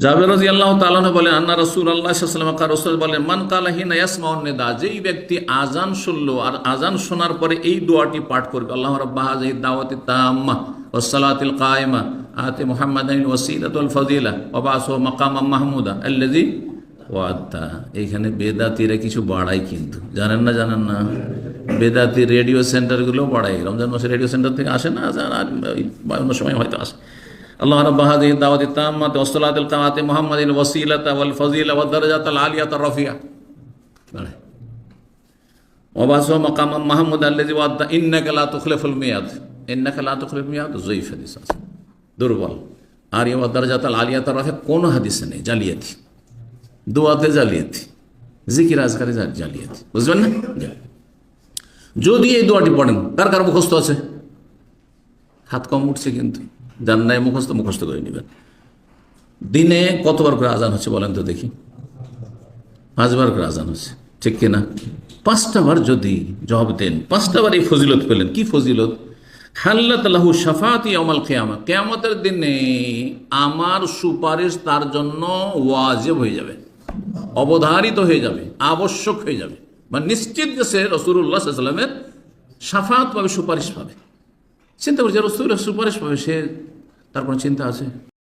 জাবের আল্লাহ আল্লাহ বলেন মান যেই ব্যক্তি আজান আর আজান শোনার পরে এই পাঠ করবে। আল্লাহ দাওয়াতি তাম্মা মোহাম্মদ মাকাম এইখানে বেদাতিরা কিছু বাড়ায় কিন্তু। জানেন না জানেন না? বেদাতি রেডিও সেন্টারগুলো বাড়ায়। রমজান মাসে রেডিও সেন্টার থেকে আসে না? আর অন্য সময় হয়তো আসে। আল্লাহ রব্বা হাদিহি দাওয়াতি তাম্মাতি ওয়াসসালাতিল কামাতি মুহাম্মাদিল ওয়াসিলাতা ওয়াল ফাজিলা ওয়াদ দারাজাতাল আলিয়াতা রাফিয়া। ওবাসো মাকাম মাহমুদ আল্লাজি ওয়াদ্দা ইন্নাকা লা তুখলিফুল মিয়াদ। ইন্নাকা লা তুখলিফুল মিয়াদ জয়ীফ হাদিস আছে। দুর্বল। আর ইয়া ওয়াদ দারাজাতাল আলিয়াতা রাফিয়া, কোনো হাদিসে নেই, জালিয়াতি। দোয়াতে জালিয়াতি। জিকির আজকারে জালিয়াতি। বুঝবেন না? যদি এই দোয়াটি পড়েন, কার কার মুখস্থ আছে? হাত কম উঠছে কিন্তু। যার নাই মুখস্থ মুখস্থ করে নেবেন। দিনে কতবার করে আজান হচ্ছে বলেন তো দেখি। পাঁচবার করে আজান হচ্ছে, ঠিক কিনা? পাঁচটা বার যদি জবাব দেন পাঁচটা বার এই ফজিলত পেলেন। কি ফজিলত? হাল্লাত লাহু সাফাতি অমাল কেয়ামা। কেয়ামতের দিনে আমার সুপারিশ তার জন্য ওয়াজেব হয়ে যাবে, অবধারিত হয়ে যাবে, আবশ্যক হয়ে যাবে। বা নিশ্চিত যে সে রসুল্লাহ সাল্লামের সাফাত পাবে সুপারিশ পাবে। চিন্তা করছে রসুল সুপারিশ পাবে, সে তার কোনো চিন্তা আছে?